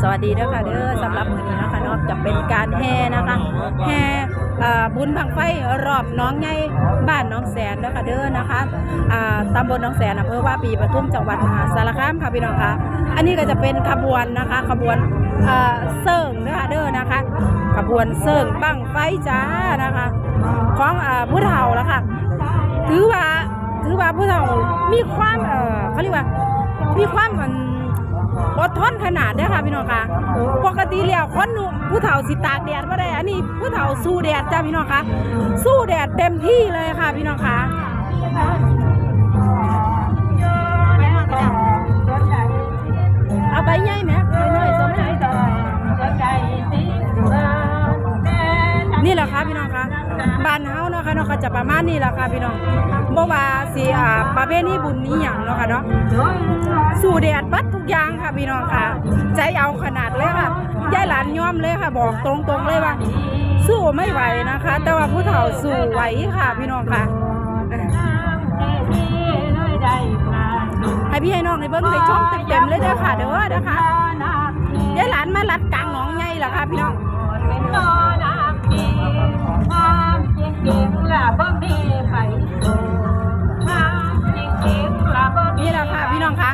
สวัสดีเด้อค่ะเด้อสำหรับมือนี้นะคะเนาะจะเป็นการแห่นะคะแห่บุญบังไฟรอบน้องใหญ่บ้านน้องแสนเด้อค่ะเด้อนะคะตำบลน้องแสนอำเภอว่าปีปทุมจังหวัดมหาสารคามค่ะพี่น้องคะอันนี้ก็จะเป็นขบวนนะคะขบวนเอ่อเซิ่งเด้อค่ะเด้อนะคะขบวนเซิ่งบังไฟจ้านะคะของอ่าผู้เฒ่าแล้วค่ะถือว่าถือว่าผู้เฒ่ามีความเออเขาเรียกว่ามีความมัน อดทนขนาดเด้ค่ะพี่น้องค่ะ ปกติแล้วคนหนุ่มผู้เฒ่าสิตากแดดม่ได้อันนี้ผู้เฒ่าสู้แดดจ้าพี่น้องค่ะ สู้แดดเต็มที่เลยค่ะพี่น้องค่ะเอาใบใหญ่ไหมใบน้อยสมัยนี่แหละค่ะพี่น้องค่ะ บ้านเฮาเนาะค่ะเนาะก็จะประมาณนี้แหละค่ะพี่น้องบ่ว่าสิอ่าประเพณีบุญนี้หยังเนาะค่ะเนาะสู่แดดบัดทุกอย่างค่ะพี่น้องค่ะ ใจเอาขนาดเลยค่ะยายหลานยอมเลยค่ะ บอกตรงๆเลยว่า สู้ไม่ไหวนะคะ แต่ว่าผู้เฒ่าสู้ไหวค่ะพี่น้องค่ะให้พี่ให้น้องในเบิ้งในช่องเต็มๆเลยเด้อค่ะเด้อนะคะยายหลานมาลัดกลางหนองไงล่ะค่ะพี่น้อง นี่แหละค่ะพี่น้องค่ะ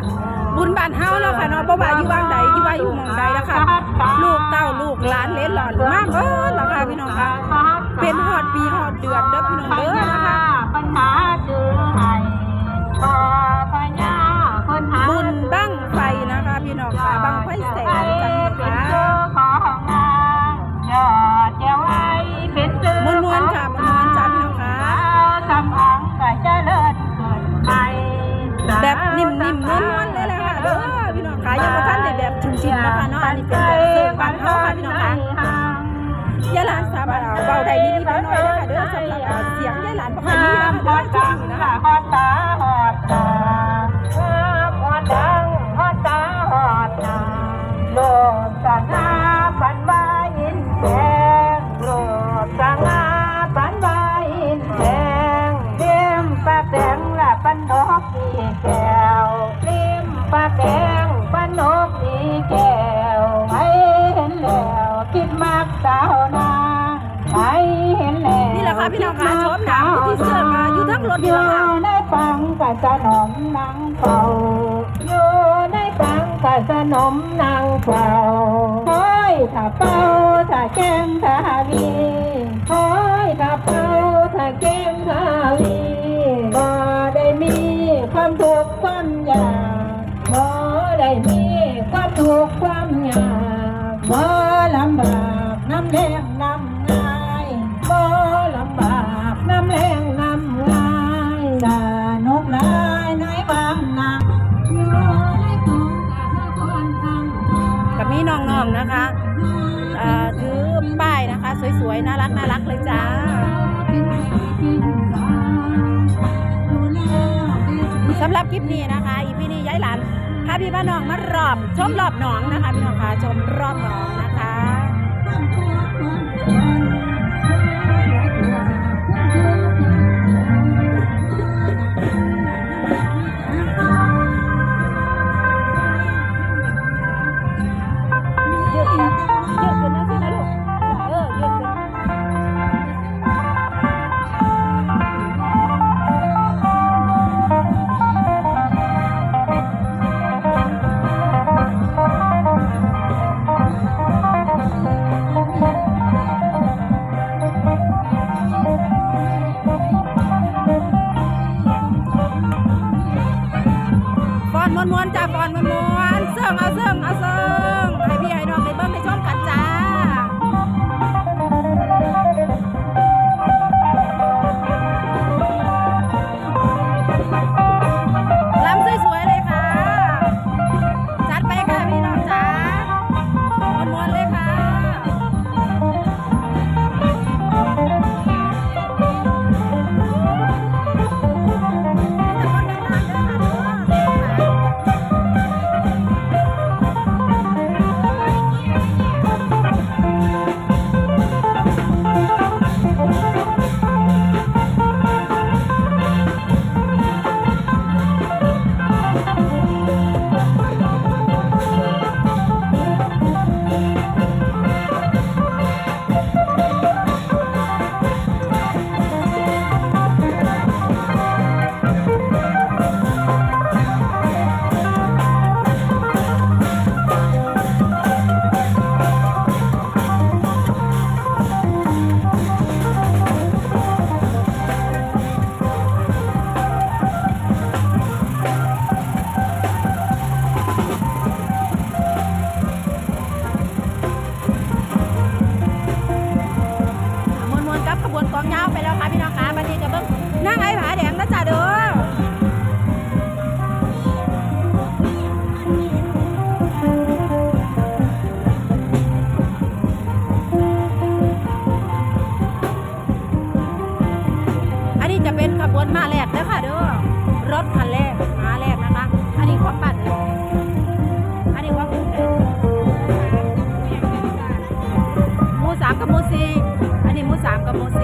บุญบานเฮาแล้วค่ะเนาะบ่ว่าอยู่บ้างใดอยู่ว่าอยู่หมองใดแล้วค่ะ ลูกเต้าลูกหลานเหลนหลอนมากเออแล้วค่ะพี่น้องค่ะเป็นฮอดปีฮอดเดือนเด้อพี่น้องเด้อ เบาได้นิดๆหน่อยน้อค่ะเด้อสำหรับเสียงยายหลานบ่ค่อยมีนะเด้อช่วงนี้นะคะฮอดตาฮอดตาฮอดดังฮอดตาฮอดตาโลกสงาปันวาอินแดงโลกสงาปันวาอินแดงเลี้ยมปลาแดงละปันนกอีแก้วเลี้ยมปลาแดงปันนกอีแก้ว ค่ะพี่น้องค่ะชมหนังที่เสิร์ฟมาอยู่ทั้งรถอนี่ยู่แหละค่ะในปังกับสนมนางเฝ้าอยู่ในปังกับสนมนางเฝ้าคอยถ้าเป้าถ้าแก้มถ้าวีคอยถ้าเป้าถ้าแก้มถ้าวีบ่ได้มีความทุกข์ความยากบ่ได้มีความทุกข์ความยากบ่ น่ารักน่ารักเลยจ้าสำหรับคลิปนี้นะคะอีพีนี้ย้ายหลานพาพี่บ้านน้องมารอบชมรอบหนองนะคะพี่น้องคะชมรอบหนองนะคะ มวนๆจ้าฟอนมวนๆเสิ่งเอาเสิ่งเอาเสิ่ง ถคันแรกม้าแรกนะคะ อันนี้ความปั่นอันนี้ความมูสามกับมูสี่อันนี้มูสามกับมูส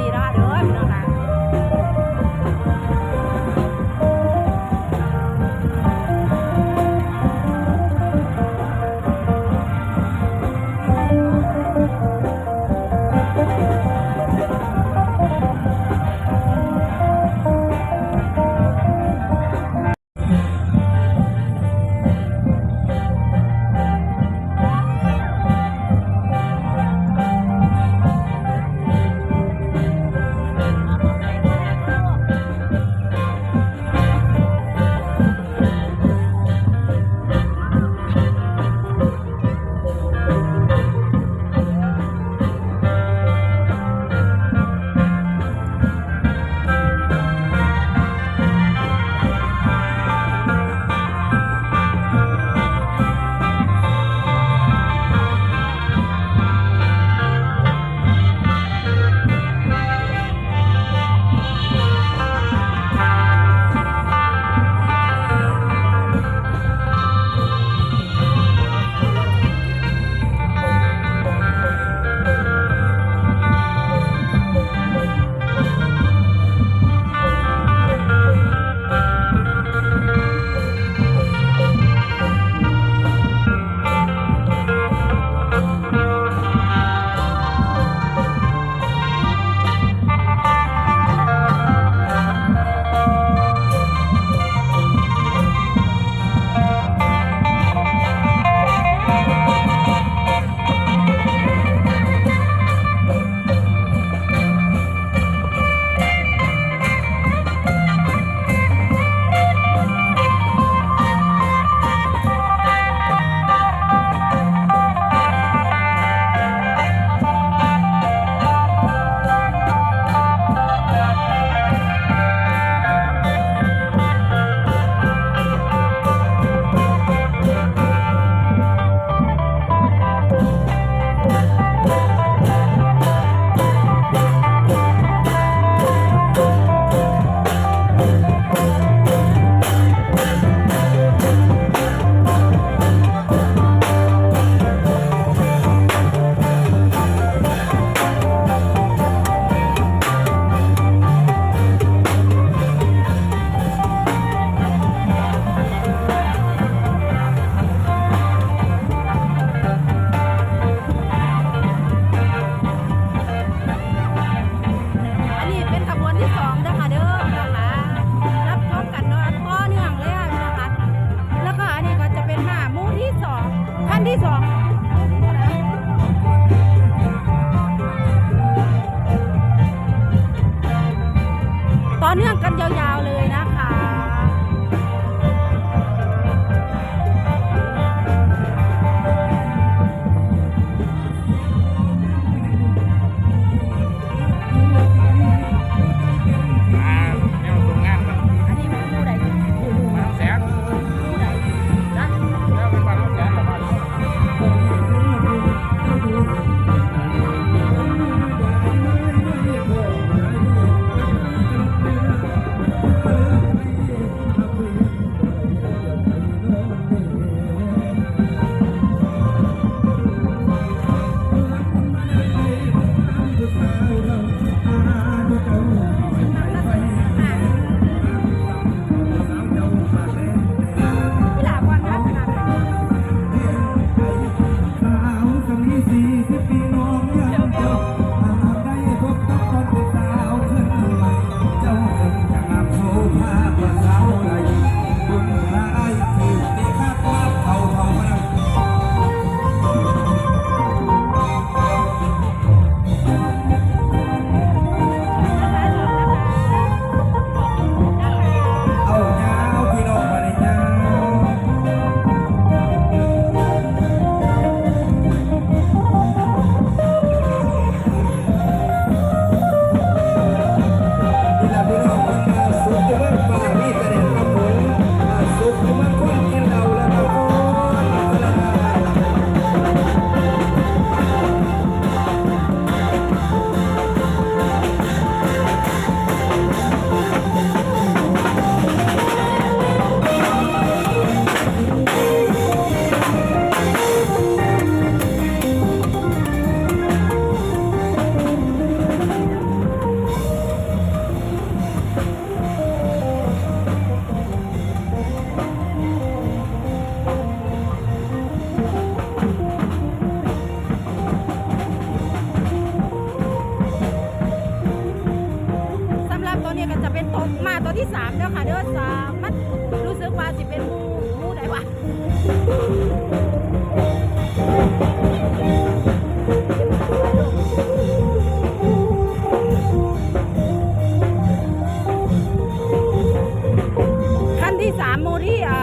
สามหมูที่อ่า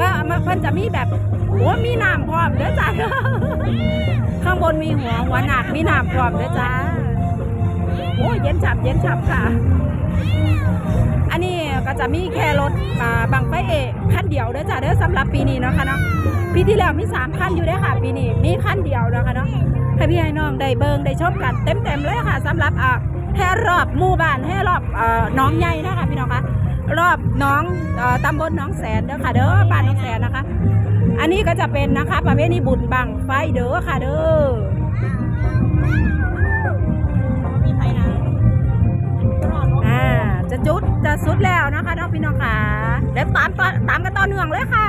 ก็มันมันจะมีแบบโอ้มีน้ำพร้อมเด้อจ้าข้างบนมีหัวหัวหนักมีน้ำพร้อมเด้อจ้าโอ้ยเย็นฉับเย็นฉับค่ะ อันนี้ก็จะมีแค่รถบังไฟเอกคันเดียวเด้อจ้าเด้อสำหรับปีนี้เนาะค่ะเนาะปีที่แล้วมีสามคันอยู่เด้ค่ะ ปีนี้มีคันเดียวเนาะค่ะเนาะให้พี่ให้น้องได้เบิงได้ชมกันเต็มๆเลยค่ะสำหรับอ่าแห่รอบหมู่บ้านแห่รอบอน้องใหญ่นะคะพี่น้องคะ รอบน้องตำบลน้องแสนเด้อค่ะเด้อบ้านน้องแสนนะคะ อันนี้ก็จะเป็นนะคะ ประเภทนี้บุญบังไฟเด้อค่ะเด้ออ่าจะจุดจะสุดแล้วนะคะน้องพี่น้องค่ะเดี๋ยวตามต่อตามกันต่อเนื่องเลยค่ะ